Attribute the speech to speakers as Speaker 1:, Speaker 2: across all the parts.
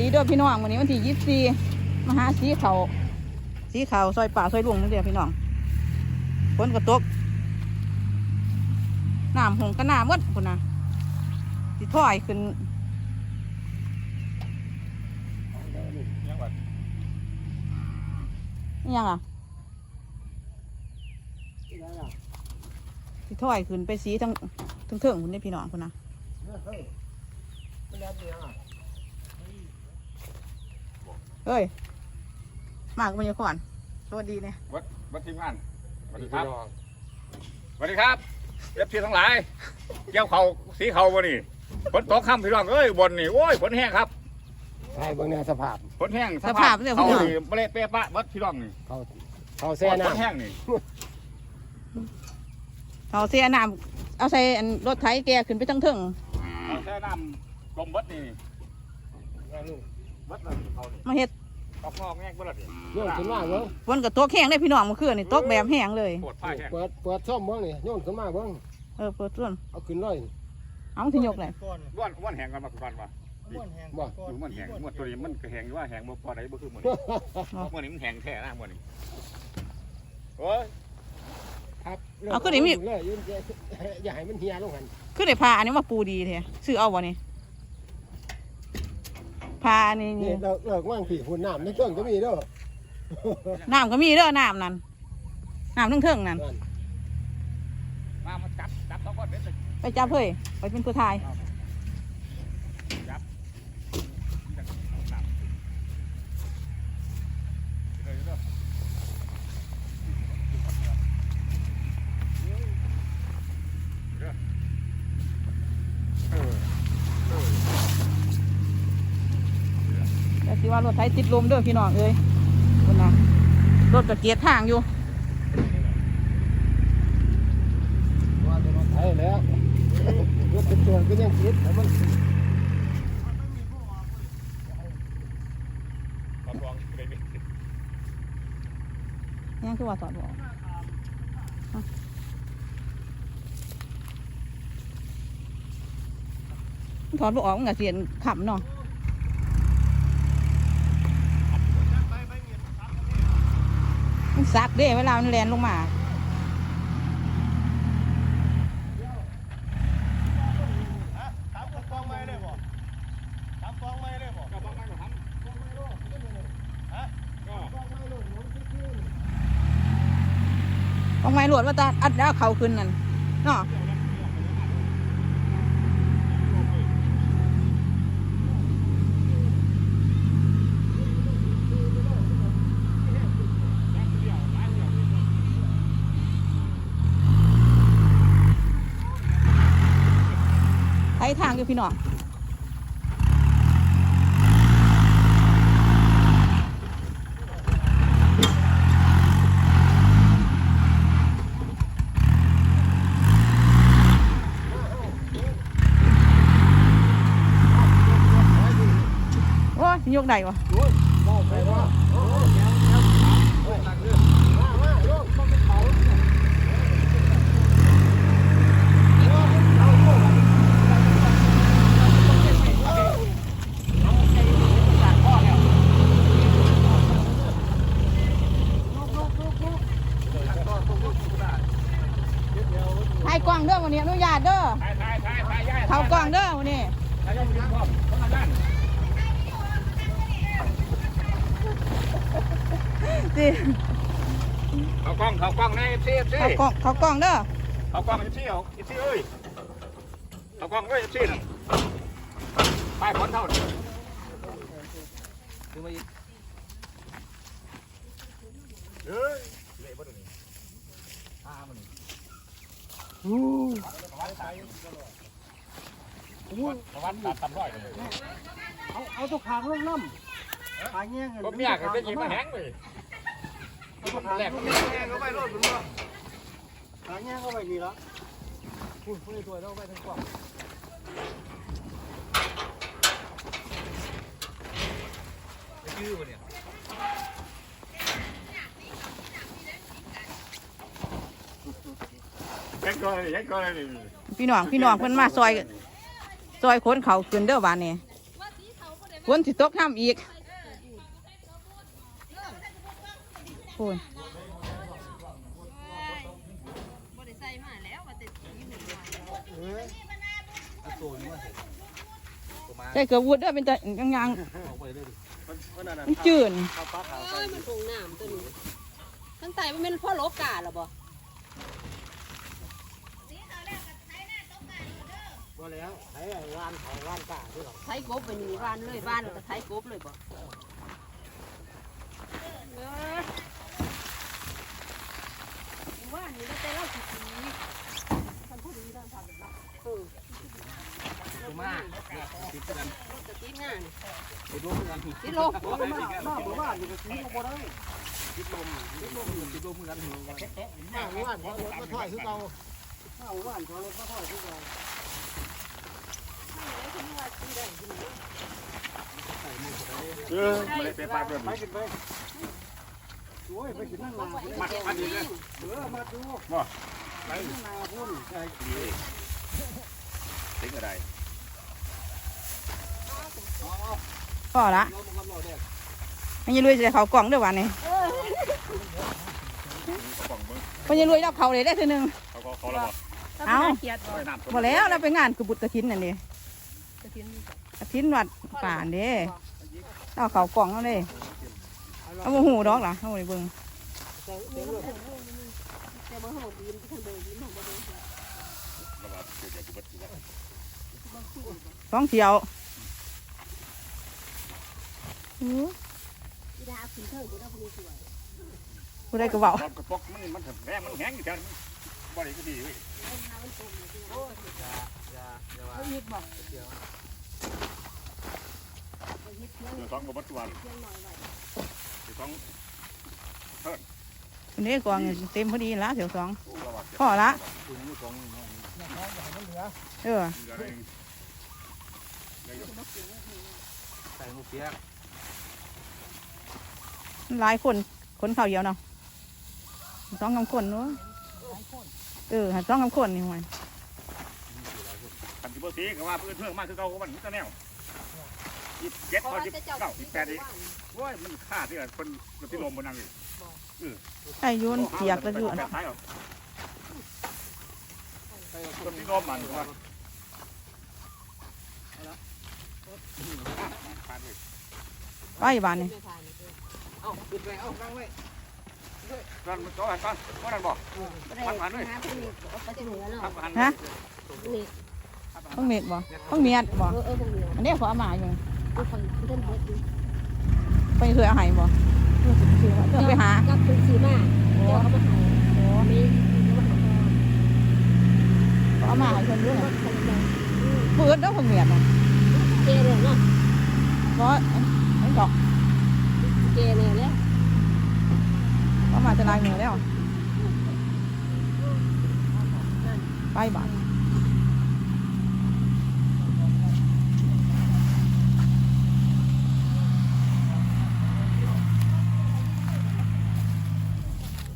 Speaker 1: ดีเด้อพี่น้องวันนี้วันที่ยี่สิบสี่มาหาสีเขาสีเขาซอยป่าซอยลุงนี่เดียวพี่น้องฝนก็ตกน้ำหงก็น้ำหมดคนน่ะสิถอยขึ้น
Speaker 2: ยัง
Speaker 1: อะสิถอยขึ้นไปสีทั้งทั้งเถิงคนนี้พี่น้องคนน่ะ เฮ้ย มากมันอยู่ก่อนสวัสดีเนี่ย
Speaker 2: วัดวัดทีมงานสวัสดีครับสวัสดีครับเอฟซีทั้งหลายเกี่ยวเขาสีเขาบ่นี่ฝนตกค่ำพี่น้องเอ้ยบนนี่โอ้ยฝนแห้งครับ
Speaker 3: ให้เบิ่งแนวสภาพ
Speaker 2: ฝนแห้ง
Speaker 1: สภาพเนี่ย
Speaker 2: เขา
Speaker 1: พี่น้อง
Speaker 2: นี่เมล็ดเปรี้ยปะวัดพี่น้องนี่
Speaker 3: เขาเขา
Speaker 2: ฝ
Speaker 3: แซ่
Speaker 2: น
Speaker 3: น้
Speaker 2: แห้งนี่
Speaker 1: เอาเสียน้ำเอาใส่อันรถไถแกขึ้นไปทั้งเถิง
Speaker 2: เอาแช่น้ำกลมวัดนี่ วัดเลยเขานี่
Speaker 1: มาเฮ็ด
Speaker 2: ออกงอกแงกวัดเลยำ
Speaker 3: โยนขึ้นมาเบิ่ง
Speaker 1: ฝนกับตกแห้งได้พี่น้องเมื่อคืนนี่ตกแบบแห้งเลย
Speaker 2: ปวดผ้าแห้ง
Speaker 3: เปิดเปิดซ่อมเบิ่งนี่โยนขึ้นมาเบิ่ง
Speaker 1: เออเปิดส่วน
Speaker 3: เอาขึ้นเลย
Speaker 1: เอาที่ยกเลย
Speaker 4: ก่อน
Speaker 2: ว่านว่านแห้งกันมาก่อนวะ
Speaker 4: ม้วนแห้ง
Speaker 3: บ่
Speaker 4: ก่อน
Speaker 2: อยู่มันแห้งมันตัวนี้มันก็แห้งอยู่ว่าแห้งบ่พอได้บ่คือมันมันนี่มันแห้งแท้นะมันนี่โอ้ย
Speaker 3: ครับเลยยืนอย่าให้มันเหี่ยลงหัน
Speaker 1: คือได้พาอันนี้มาปูดีแท้ซื้อเอาบ่นี่ พานี่
Speaker 3: นี่เลิกเลิกว่างผีหุ่นน้ำในเครื่องก็มีเด้อ
Speaker 1: น้ำก็มีเด้อน้ำนั่นน้ำทั้งเถิงนั่น
Speaker 3: นั่น
Speaker 2: มามาจับจับสองคนเด็ด
Speaker 1: ไปจับเฮ้ยไปเป็นผู้ทายแต่ สิว่ารถไถติดลมเด้อพี่น้องเอ้ยคนน่ะรถก็เกียร์ทางอยู่
Speaker 3: ว่าจะรถไถแล้วรถเป็นตัวก็ยังคิดแต่มัน
Speaker 1: ยังคือว่าถอดบ่ออกอะถอดบ่ออกมันก็เสียนขำเนาะมัน ซักเด้เวลามันแลนลงมา
Speaker 4: ถามกองไม้ได้บ่ถามกองไม้ได้บ่
Speaker 1: ออกไม้หลวดว่าตาอัดแล้วเขาขึ้นนั่นเนาะ อยู่พี่น้องโอ้ยยกได้วะ
Speaker 3: ได้ไปว่า
Speaker 1: ถ่ายกล้องเด้อวันนี้อนุญาตเด้อ
Speaker 2: ถ่ายถ่ายถ่ายถ่ายย่าย
Speaker 1: เขากล้องเด้อวันนี้
Speaker 2: ถ่ายย่ายยืนพร้อมคนละด้าน
Speaker 1: สิ
Speaker 2: เขากล้องเขากล้องในเอฟ ซีเอฟซี
Speaker 1: เขากล้องเขากล้องเด้อ
Speaker 2: เขากล้องเอฟซีเอาเอฟซีเอ้ยเขากล้องเอ้ยเอฟซีน่ะไปผลเท่านี้คือมาอีกเฮ้ยเละบ่ตัวนี้ฆ่ามันนี่
Speaker 3: อู้
Speaker 2: ประวัติศาสตร์ประวัติศาสตร์ตำร้อยเลย
Speaker 4: เอาเอาตัวขางลงน้ำขางแง่ง
Speaker 2: ก็เมียก็จะยิงมาแห้งเลย
Speaker 4: เอาตัวขาง
Speaker 2: แรก
Speaker 4: ล
Speaker 2: ก็
Speaker 4: ง
Speaker 2: ไม่
Speaker 4: แง่งเข้าไปรถมันบ่ ขางแง่งเข้าไปนี่ละคุณคุณตัวเราไปทางกว้าง
Speaker 2: ชื่อมันเนี่ยแค่ก้อนแค่ก้อนนี่
Speaker 1: พี่น้องพี่น้องเพิ่นมาซอยซอยขนเขาขึ้นเด้อบ้านนี้ฝนสิตกห้ามอีกโอ้ย
Speaker 5: บ่ได้ใส่มาแล้วว่าแต่สีหนึ่ง
Speaker 4: เอ้ยเอาตัวนี้มาเสร็จ ตัวมา
Speaker 1: ใส่เกลือวุ้ดเด้อเป็นแต่ยังยัง
Speaker 4: เอาไปเลยดิมันมันนั่นน่ะ
Speaker 1: มันจืด
Speaker 4: ข้าวปลาขาวใส่
Speaker 5: เอ้ยมันถุงน้ำตัวนี้ทั้งไตมันเป็นพ่อโลกาหรอบ่
Speaker 4: บ่แล้วไอ้ร้านเขาร้านกาที่หรอก
Speaker 5: ไทยกบไปนี่บ้านเลยบ้านแล้วก็ไทยกบเลยบ่เออว่านี่แล้วแต่เราสิสีท่านผู้ดีท่านทำแบบนั้นเออ
Speaker 4: ตัวมาติดกัน
Speaker 5: ติดงาน
Speaker 4: ติดลมกัน
Speaker 5: ติดลก
Speaker 4: โอ้ยมามาบ่ว่าอยู่กับสีก็บ่ได้ติดลมติดลมติดลมเหมือนกันหัวกันมาหมู่บ้านเขารถมาถอยคือเก่ามาหมู่บ้านเขารถมาถอยคือเก่า
Speaker 2: เออไม่ได้เป็นปลาเพื่อน
Speaker 4: ไปกินไปโอ้ยไปกินนั่งนา
Speaker 2: มัดมัดดีเลย
Speaker 4: เออมาดู
Speaker 2: บ่
Speaker 4: ไปนั่งนาพุ่นใช่
Speaker 2: ดีถึงอะไร
Speaker 1: พอละ
Speaker 4: เรามันกำลังแดก
Speaker 1: มันยังรวยจะเขากล่องเด้อวันนี้
Speaker 2: กล่องเบิ้ง
Speaker 1: มันยังรวยรับเขาเลยได้ทีหนึง
Speaker 2: เขาเขาเขาแล้วบ่
Speaker 1: เอา
Speaker 5: เขียดบ่
Speaker 2: ไม่น้ำ
Speaker 1: บ่แล้วเราไปงานกุบุตรกระถินนั่นเด้
Speaker 5: กระติน
Speaker 1: กระถินวัดป่านเด้เอาเขากล่องเอาเลยเอาโมหูดอกล่ะเอาไปเบิ่ง
Speaker 5: แต่บ่ฮู้ดีมันท่านเบิ่งดีมันบ่ได้
Speaker 2: ระบาดเกิดจากอุบัติเหตุ
Speaker 1: สองเที่ยว อู้
Speaker 5: อีดาขึ้นเทิงบ่ได้บ่ได้สวย
Speaker 1: ผู้ใดก็เว้า
Speaker 2: รอบกระปอกมันมันแรงมันแห้งอยู่แถวนี้บ่ได้ก็ดีเว้ย
Speaker 5: เขาหยิบบ่
Speaker 2: เดี๋ยวสองกบัตรวันเดี๋ยวสอง
Speaker 1: คนนี้กองเต็มพอดีละเที่ยวสองพอละเออ
Speaker 4: ใส่หมูเปียก
Speaker 1: หลายคนคนเขาเดียวเนาะสองคำคนเนาะเออหันสองคำคนนี่หวย
Speaker 2: ทำจิบสีก็ว่าเพื่อนเพื่อนมากคือเก่าของมันจะแนวยี่สิบเจ็ดพอยี่สิบเก้ายี่สิบแปดอีกโอ้ยมันฆ่าที่ไหนคนมันที่ลมบนนั่งอีก
Speaker 1: ไอ้ยุนเปียกก็อยู่
Speaker 2: แปดท้ายหรอคนที่ลมมันว่า
Speaker 1: ไปบ้านนี่
Speaker 4: เอ้าปิดไปเอานั่งไว้
Speaker 2: ก่อนก่อนก่อนก่อนนั่นบอก
Speaker 5: บ่ได้หาเพิ่นนี่เอาไปเหนือเนาะ
Speaker 2: พักหัน
Speaker 1: ฮะต้องเม็ดบ่ต้องเมียดบ่
Speaker 5: เออเออเพิ่นเหนือ
Speaker 1: อันนี้ขอเอามาอยู่
Speaker 5: ผู้คนเพิ่นเบิดอยู่
Speaker 1: ไปเคยเอาให้บ่เพื่อนไปหา
Speaker 5: กับคุณสีมาเดี๋ยวเขามาหาโอ้มีมีมาหา
Speaker 1: ขอเอามาให้เพิ่นด้วย
Speaker 5: ร
Speaker 1: นะ
Speaker 5: ถคันใหญ่
Speaker 1: เปิดแล้วผมเมียดนะ
Speaker 5: เกเลยเนาะ
Speaker 1: เพราะไอ้ดอก
Speaker 5: เกเลยแล้ว
Speaker 1: เอามาจะลายมือแล้วไปบ้าน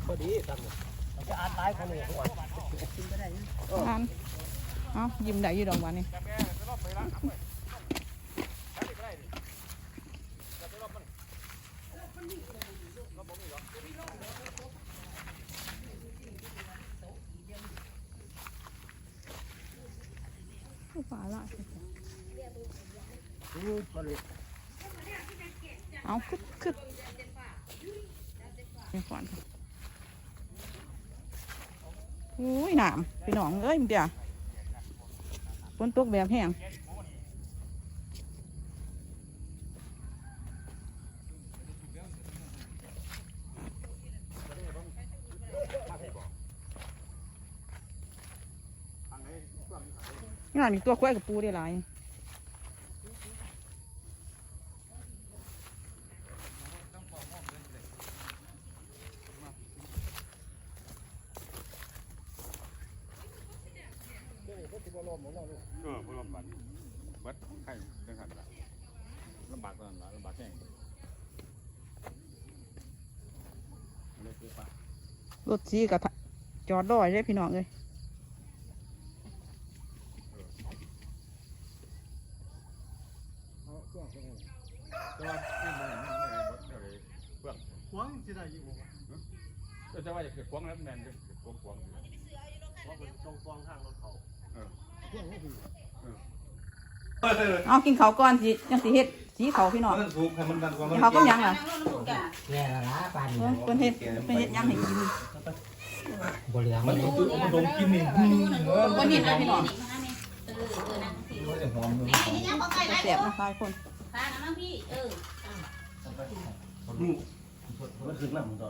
Speaker 4: พอดีตั้งจะอ่านตายคันนี้ทุกวัน
Speaker 1: อันเอายิ้มได้อยู่ดอกวันนี้ ละ
Speaker 4: มาเลย
Speaker 1: เอาคึบคึบนี่ก่อนอุ้ยหนามพี่น้องเอ้ยมันเดียวฝนตกแบบแห้ง งานมีตัวควายกับปูได้หลาย
Speaker 2: เออพลมบันวัดไข่เรื่องขันละลำบากตอนนั้นละลำบากแห้งเลยคือปะ
Speaker 1: รถสีกับจอดรอยเลยพี่น้องเลย
Speaker 4: เอาเครื่องไปเลย
Speaker 2: แต่ว่าไม่เหมือนไม่เหมือนเดี๋ยวเลยเพื่อน
Speaker 4: หวังสิได้อยู่บ่
Speaker 2: ก็จะว่าจะเกิดควง แล้วแมนจะเกิดควงควง
Speaker 4: ว่าเป็นตรงฟองข้างรถเขา
Speaker 1: เอากินเขาวก่อนสิยังสิเฮ็ดสีเขาพี่น้อง
Speaker 6: มันถูกให้มันดันกว่ามัน
Speaker 1: เขาก็ยังล่ะ
Speaker 3: แย่ละปาน
Speaker 1: เออเพิ่นเฮ็ดเพิ่นเฮ็ดยังให้กิน
Speaker 3: บ่เหลือ
Speaker 6: มันถูกมันโดนกินนี่
Speaker 1: บ่เห็นนะพี่น้อง
Speaker 6: มันจะหอมเลย
Speaker 1: แซ่บนะหลายคน
Speaker 6: มันคือน้ำมันต่อ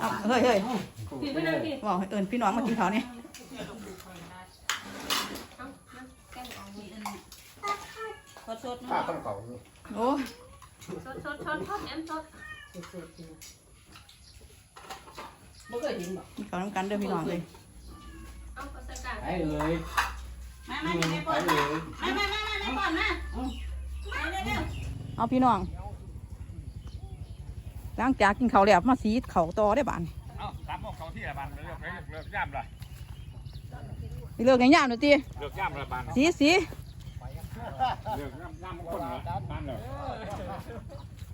Speaker 1: เอาเฮ้ยเฮ้ยบอกให้เอิ้นพี่น้องมากินเขาวนี่
Speaker 2: ข้าต้องเขา
Speaker 1: โอ้ย
Speaker 3: บ่เคยเห็นบ่
Speaker 1: กินเขาวน้ำกันเด้อพี่น้องเลย
Speaker 3: ไปเลย
Speaker 5: มามามา
Speaker 3: ไปเลย
Speaker 5: มามามามาก่อนมาเร็ว
Speaker 1: เอาพี่น้อง หลังจากกินเขาวแล้วมาสีเขาวต่อได้อบาน
Speaker 2: เอ้าสามโมงเขาที่ละบันเลิกเลิกเลิกย่ำละ
Speaker 1: สิเลิกง่ายๆหน่อยติ
Speaker 2: เลิกย่ำละบัน
Speaker 1: สีสี
Speaker 2: เลิกย่ำย่ำคนละบันเลย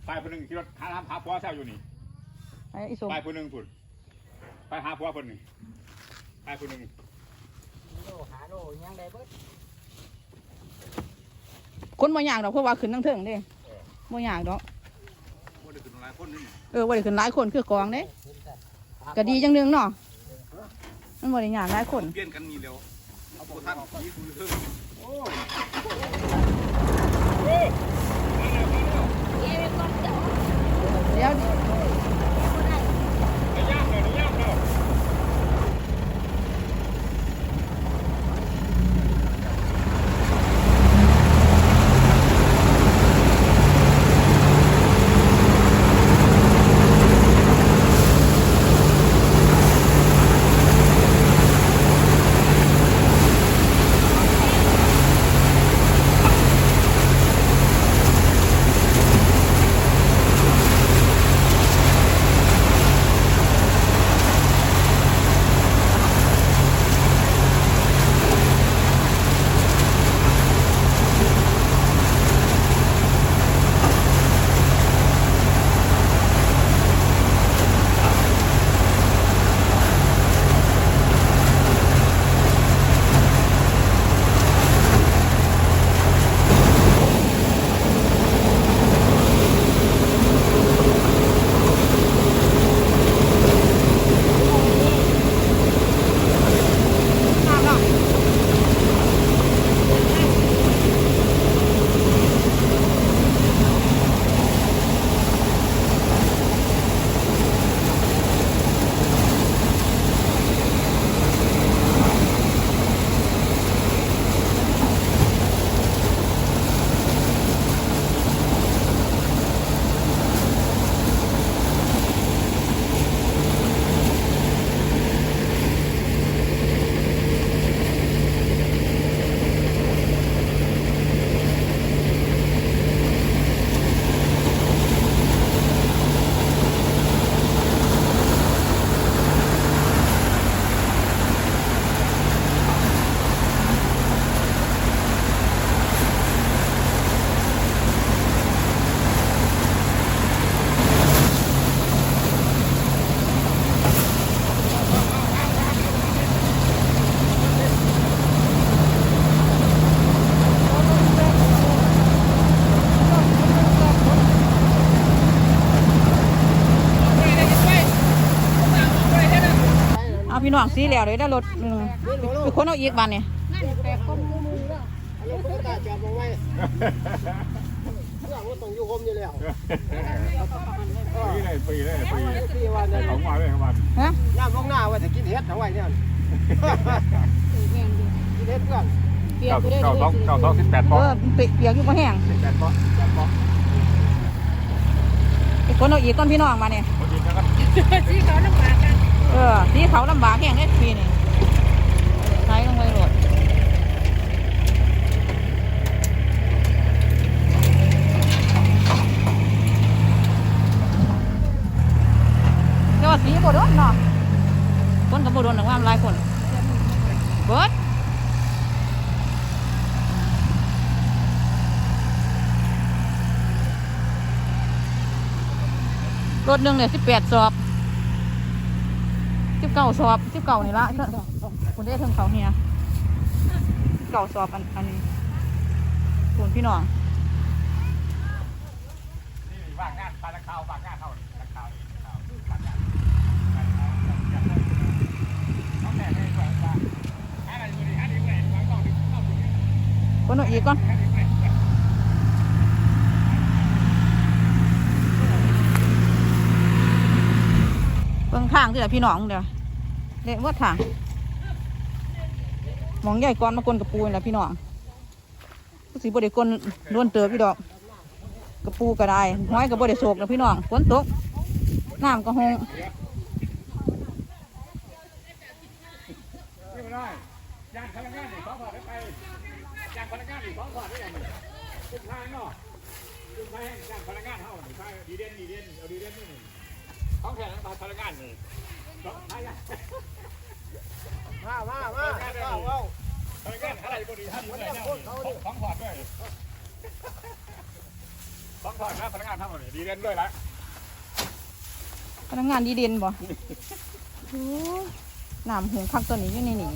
Speaker 2: ไปคนหนึ่งที่รถหาหาผัวเช่าอยู่นี่
Speaker 1: ไอ้อีสม
Speaker 2: ไปคนหนึ่งพุ่นไปหาผัวคนหนึ่งไปคนหนึ่ง
Speaker 3: โลหาโลยังได้เบิด
Speaker 1: คนบ่อยากดอกเพราะว่าขึ้นทั้งเทิงเด้บ่อยากดอก
Speaker 2: ว่าได้ขึ้นหลายคนนี่
Speaker 1: เออบ่ได้ขึ้นหลายคนคือกองเด้ก็ดีจังหนึงเนาะมันบ่ได้ยากหลายคน
Speaker 2: เปลี่ยนกันนี่เร็วเอาโบท่านนี่คุณเพิ่งโอ้ย
Speaker 1: เดี๋ยว พี่น้องสีแล้วเลยได้รถหนึงไปคนเอาอีกบัดนี่
Speaker 5: นั่นแต่คนมือมือแล้ว
Speaker 4: อันนี้ก็ตาจอดมาไว้เรื่องว่าต้องอยู่คมอยู่แล้ว
Speaker 2: ปีเลยปีเลยปี
Speaker 4: ที่ว่าเนี่ย
Speaker 2: เขามาเลยเขามา
Speaker 1: ฮะ
Speaker 4: ย่ามลงหน้าว่าจะกินเห็ดเอาไว้เนี่ยกินเห็ดเพื่อน
Speaker 5: เปียก
Speaker 2: เก้า
Speaker 5: กูได้
Speaker 2: เก้าสองเก้าสองสิบแปด
Speaker 1: เอ
Speaker 2: ปอ
Speaker 1: อเปียเปียกอยู่บ่แห้ง
Speaker 2: สิบแปดปอแปดปอ
Speaker 1: ไอ้คนเอาอีกก้อนพี่น้องมาเนี่ย
Speaker 2: คนอีกนะครับ
Speaker 5: ที่เขาลำบากกัน
Speaker 1: เออสีเขาลำบากแห้งได้ปีนี่ใช้ลงไปโหลดเรียกว่าสีบดนเนาะคนกับบดนหนังว่ามันลายคนเบิดรถหนึ่งเนี่ยสิบแปดสอบ สิบเก้าสอบสิบเก้านี่ละคุณได้เทิงเขาเฮียเก้าสอบอันอันนี้คุณพี่น้อง
Speaker 2: นี่ว่างงานปลาตะขาว่างงานเท่าตะขาวนี่ตะขาว่างงานต้องแต่ให้ก่อนว่าอะไรอยู่ดีฮะดีไหมวางกล้องดิเข้าดูนี่
Speaker 1: คนเอาอีกก่อน
Speaker 2: ฮะดีไหม
Speaker 1: เบิ่งทางที่ละพี่น้องเดี๋ยวเละว่าทางมองใหญ่ก่อนมากลนกระปูนี่แหละพี่น้องสีบไดิกลโดนเติบพี่ดอก กระปูก็ได้ห้อยก็บไดิโศกนะพี่น้องฝนตกน้ำก็หง
Speaker 2: นี่มาได้ยางพลังงานนี่สองพอได้ไปยางพลังงานนี่สองพอได้ยังไงขึ้นทางเนาะขึ้นทางยางพลังงานเท่านี่ใช่ดีเด่นดีเด่นเอาดีเด่นนี่ง ของแข็งพลังงานนี่สองทาง
Speaker 4: มามามาเอาเอา
Speaker 2: พลังงานอะไรบริหารอยู่ไหนเนี่ยสองพอดด้วยสองพอดนะพลังงานเท่านี่ดีเด่นด้วยละ
Speaker 1: พนักงานดีเด่นบ่โอ้ยน้ำหงคักตัวนี้อยู่ในนี่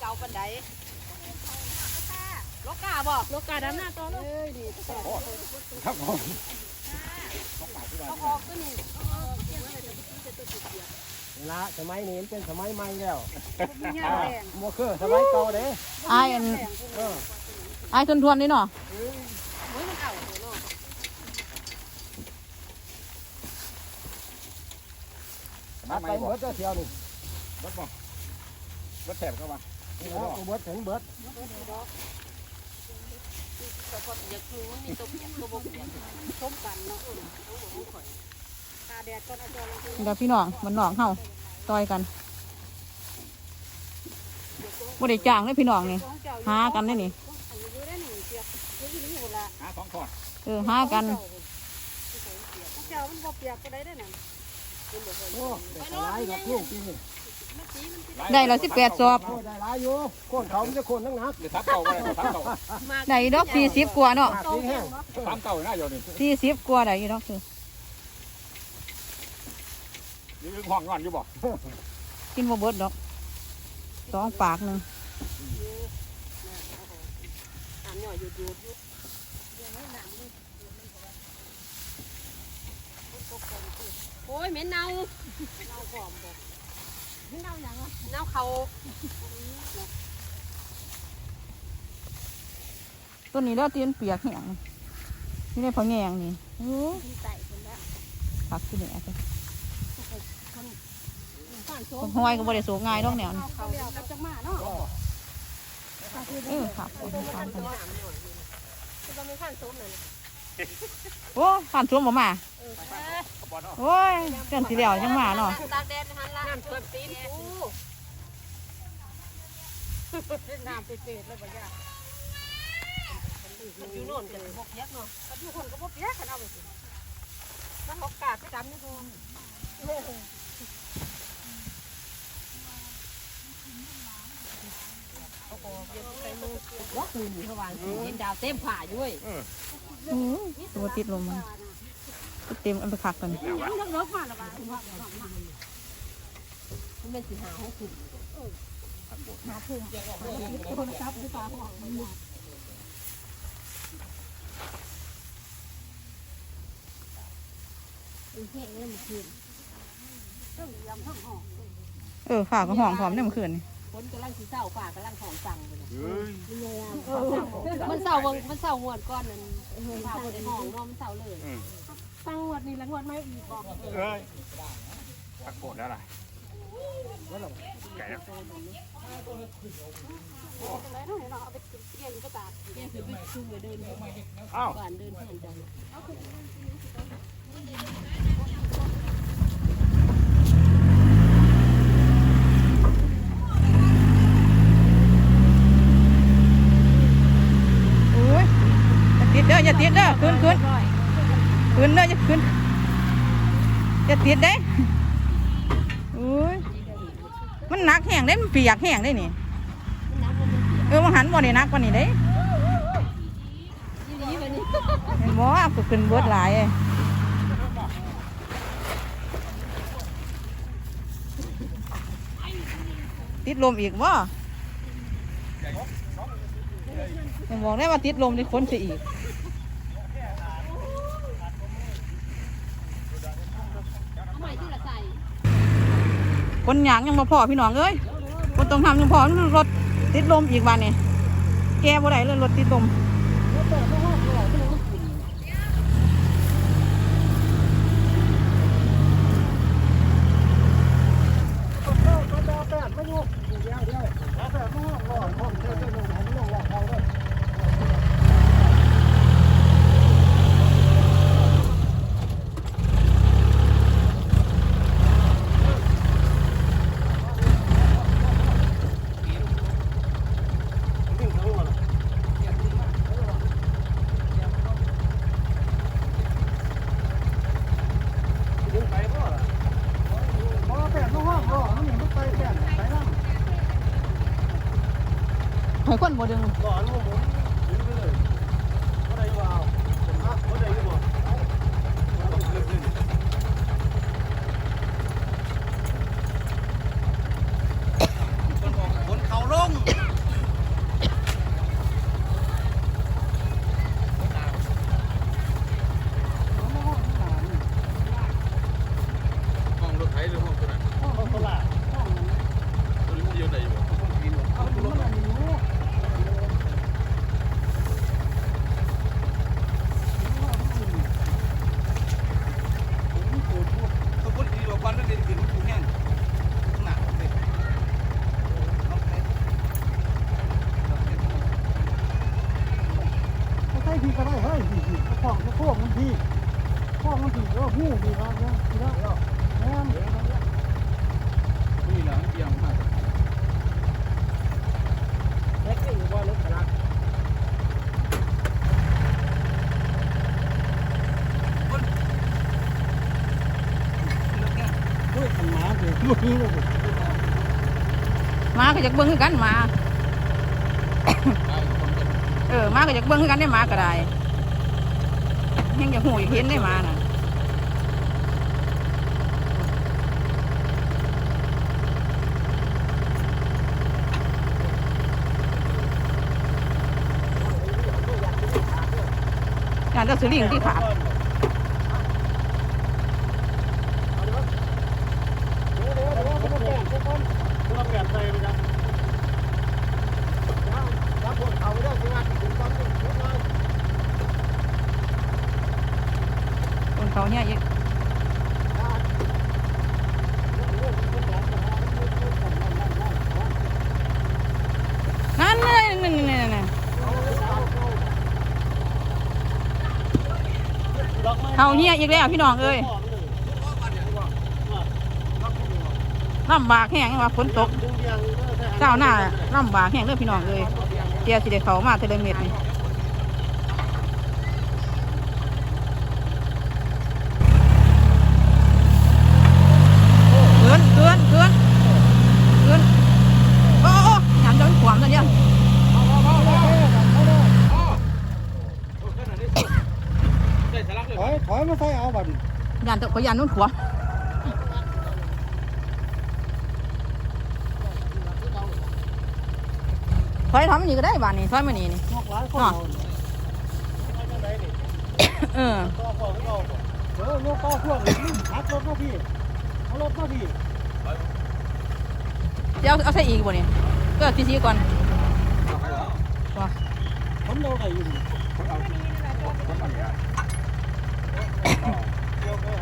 Speaker 1: เก่าปันได ลกกาบ่
Speaker 5: โลกาดำหน้าต่อเลย
Speaker 2: ครับผม
Speaker 5: เอาออกตัวนี้
Speaker 4: ละสมัยนี้มันเป็นสมัยใหม่แล้ว
Speaker 5: มีหญ้าแดง
Speaker 4: มัวคือสมัยเก่าเด้
Speaker 1: อายอัน
Speaker 4: เออ
Speaker 1: อายทนทวนนี่เนาะ
Speaker 5: โอ้ยมันเก่าเนาะ
Speaker 4: มาไปเบิดเจ้าเที่ยวนี่
Speaker 2: รถบ่รถแถบเข้ามา
Speaker 4: เอาเบิดถึงเบิด
Speaker 5: แต่พออยากรู้มันมีตัวเปียกตัวบ่เปียกต้มกันเนาะเอาของข่อยตาแดดก่อนเอาจอลง
Speaker 1: เดี๋ยวพี่น้องมันน้องเฮาต่อยกันบ่ได้จ้างเลยพี่น้องนี่
Speaker 5: ของเจ้า
Speaker 1: หากันได้นี่
Speaker 5: อยู่ได้หนึ่งเปียกอยู่ที่นี่หมดละ
Speaker 2: หาสองพอด
Speaker 1: เออหากัน
Speaker 5: ของเจ้ามันบ่เปียกก็ได้ได้นั่น
Speaker 4: โอ้ได้หลายกับลูกที่นี่
Speaker 1: ได้ละสิบแปดสอบ
Speaker 4: โอ้ได้หลายอยู่คนเขามันจะคนนักหนัก
Speaker 2: เดี๋ยวทับเก่าไปเลยทับเก่า
Speaker 1: ได้ดอกสี่สิบกว่าเนาะ
Speaker 4: ปากสีแห้ง
Speaker 2: สามเก่าหน้าอยู่นี่
Speaker 1: สี่สิบกว่าได้อยู่ดอกคือ
Speaker 2: ยืนห้องงอนอยู่บ่
Speaker 1: กินบ่เบิดดอกสองปากหนึ่ง
Speaker 5: ถามหน่อยหยุดหยุดหยุดโอ้ยเหม็นเน่าเน่าหอมบอก เน่าอย่างเน่าเขา
Speaker 1: ต้นนี้แล้วตีนเปียกแห้งนี่ได้พอแงงนี่โอ้ย
Speaker 5: ใส่คนละ
Speaker 1: ผักที่นี่ไป
Speaker 5: ข้างโซ
Speaker 1: คนห้อยก็บ่ได้สูงง่ายดอกแนวนี่
Speaker 5: เขาเดียวกับจังมาเนาะ
Speaker 1: เออผักคนทานกัน
Speaker 5: คือเราไม่ข้างโซมเลย
Speaker 1: โอ้ผ่านสวมบ่มา โอ้ยเกินสีเหลียวยังมาเนาะ
Speaker 5: ตากแดดหันละน้ำท่วมตีนกูน้ำเปียกๆเลยบ่ยากอยู่โน่นกันพวกยักษ์เนาะก็อยู่คนก็พวกยักษ์กันเอาไปสิมันหกกาดไปดำนี่ดูว่าคืนอยู่เท่าวันเห็นดาวเต็มผ่าอยู่เว้ย
Speaker 1: อือตัวติดลมมัน เต็มอันไปคักกัน
Speaker 5: ยังเลิกมาละบ้างมันเป็นสิหาหกสิบหาทุ่มคนจับหรือเปล่าเห็นเงินคืนต้องยำทั้งห้อง
Speaker 1: เออฝากก็ห้องพร้อมได้เมื่อคืนนี่
Speaker 5: คนกำลังสีเศร้าฝ่ากำลังของสั่งเลย
Speaker 2: เฮ้ย
Speaker 5: มันเศร้าวังมันเศร้างวดก้อนนั่นฝ่าคนในห้องเนาะมันเศร้าเลย ตั้งงวดนี้แล้วงวดไม่อีกบอก
Speaker 2: เอ้ยตะโกนแล้วล่ะไก่นะ
Speaker 5: อะไรนู่นเนาะเอาไปเกลี่ยนก็ตากเกลี่ยนคือไปชูเดิน
Speaker 2: อ้าว
Speaker 5: บ้านเดินเพื่อนจัง
Speaker 1: โอ้ยอย่าติดเด้ออย่าติดเด้อขึ้นขึ้น ขึ้นเด้ออย่าขึ้นอย่าติดเด้โอ้ยมันหนักแห้งเด้มันเปียกแห้งได้นี่เออมันหันบ่ได้นักกว่านี้เด้
Speaker 5: ยี่นี่วันนี้
Speaker 1: เห็นบ่ก็ขึ้นเบิดหลายติดลมอีกบ่ยังบอกได้ว่าติดลมได้คนเสียอีก
Speaker 5: เอาใหม่ที่ละใส่
Speaker 1: คนหยางยังมาพอพี่น้องเอ้ยคนต้องทำยังพอรถติดลมอีกวันนี่แกบ่ได้เลยรถติดลม
Speaker 4: ก็ดาแปดไม่อยู่เดียวเดียวดาแปดไม่ห้องรอห้องเจ้าเจ้าลงหันลงหลอกเขาด้วย พอแปดไม่ห้องรอมันหนีมันไปแปดไปนั่ง
Speaker 1: ให้คนบ่ดึง
Speaker 4: หลอนมุมมุมยืนไปเลยก็ได้วาวอะก็ได้อยู่บ่ห้องตลาดห้องนั้นเอามันอยู่ ไม่ใช่พี่ก็ได้เฮ้ยพี่พี่ของพวกมันพี่พวกมันพี่ก็หู้พี่ครับเนี่ยพี่แล้วแม่นเล็กอยู่ว่าเล็กขนาดเฮ้ยขันหมาเลยลูกนี้เลย
Speaker 1: หมาก็ อยากเบิ่งคือกันหมาเออหมาก็อยากเบิ่งคือกันได้หมาก็ได้ยังอยากหูอยากเห็นได้หมาน่ะงานเจ้าสือลิงที่ขาด
Speaker 4: เดี๋ยวเดี๋ยวเดี๋ยวผมแก่ทุกคนผมแก่ใจไปจ้ะรับผลเขาไม่ได้ที่งานถึงตอนนี้ทุกวัน
Speaker 1: คนเขาเนี่ยอีกนั่นเลยนั่นนั่นนั่นนั่นเขาเนี่ ยอีกแล้วพี่น้องเอ้ยลำบากแห้งว่าฝนตกเจ้าหน้าลำบากแห้งเด้อพี่น้องเอ้ยเจียสิได้เขามาเทเลเม็ดนี่เกินเกินเกินเกินโอ้โอ้ยามจะเป็นขวามตัวเนี้ย
Speaker 4: ถอยถอยมาใส่เอาบัตร
Speaker 1: ยานตัวขอยานนู้นขวาถอยทำอันนี้ก็ได้บ้านนี้ถอยมานี่นี่
Speaker 4: นอกร้านคนเรา
Speaker 1: เออ
Speaker 4: ต่อพวกเราเออยกต่อพวกนี้หักรถมาพี่เอารถมาพี่
Speaker 1: เดี๋ยวเอาใส่อีกบ่นี่ก็ซีซีก่อนว้า
Speaker 4: ผมเราไหนอยู่เดี๋ยวไปหานี่ยกคนเลย
Speaker 5: เอา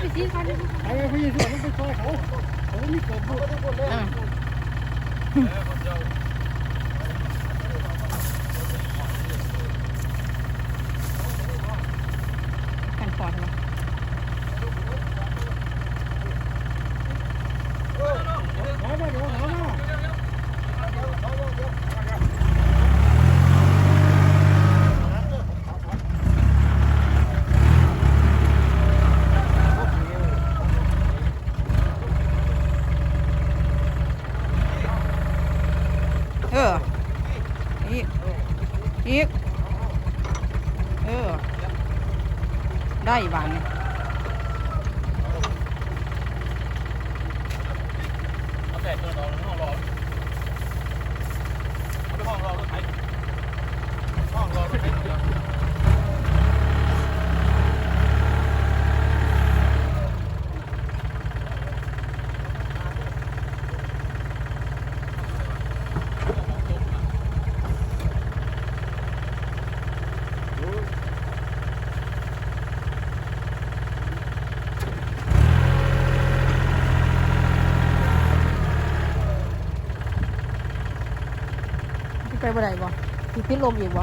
Speaker 5: ไปชี้เขาดิ
Speaker 4: ไอ้พี่ส่วนมันไปซอยเขาเขามีเกิดบุญทุกคนเลย
Speaker 1: เออขันฟอดเหรอ
Speaker 4: หามาเดี๋ยวหามา
Speaker 1: เออ อีก อีก เออ ได้บานนี่
Speaker 2: เอาแต่ตัวรอห้องรอเอาไปห้องรอรถไถห้องรอรถไถ
Speaker 1: สิไปบ่ได้บ่สิพิษ ลมอีกบ่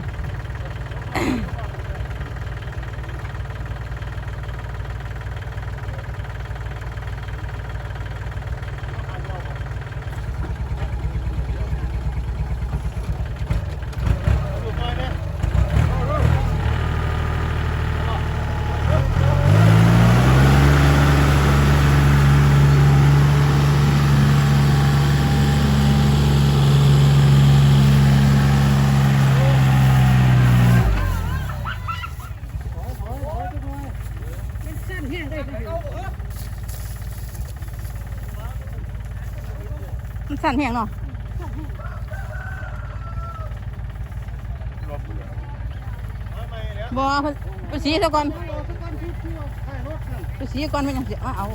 Speaker 5: มันสั้นแห้งได้เลย
Speaker 1: มัน สั่นแหงเนาะบ่เพิ่นไปสีซะก่อน
Speaker 4: รอสักวันที่ที่ว่าใครรถนั่น
Speaker 1: ไปสีก่อนมันยังสิมาเอา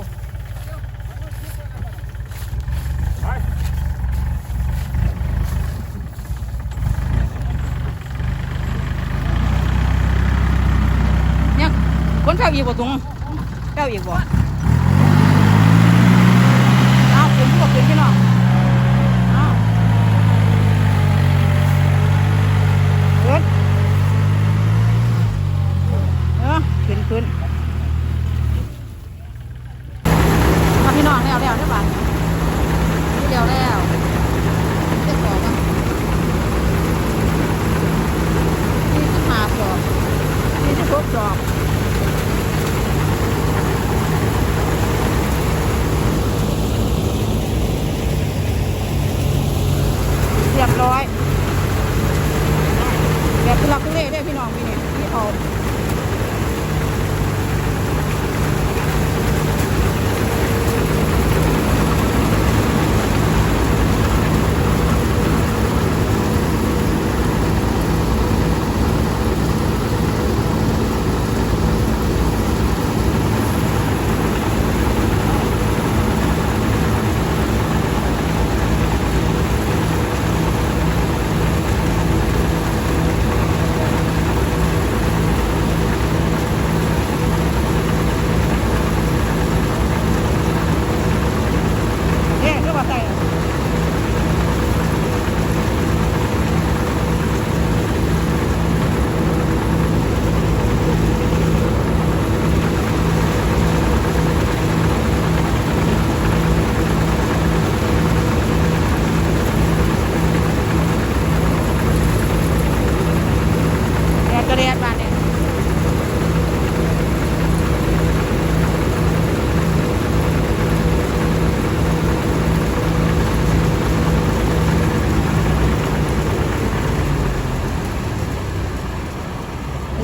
Speaker 1: เนี่ยคนเฝ้าอีกบ่ตุงเฝ้าอีกบ่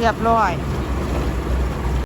Speaker 1: รียบร้อย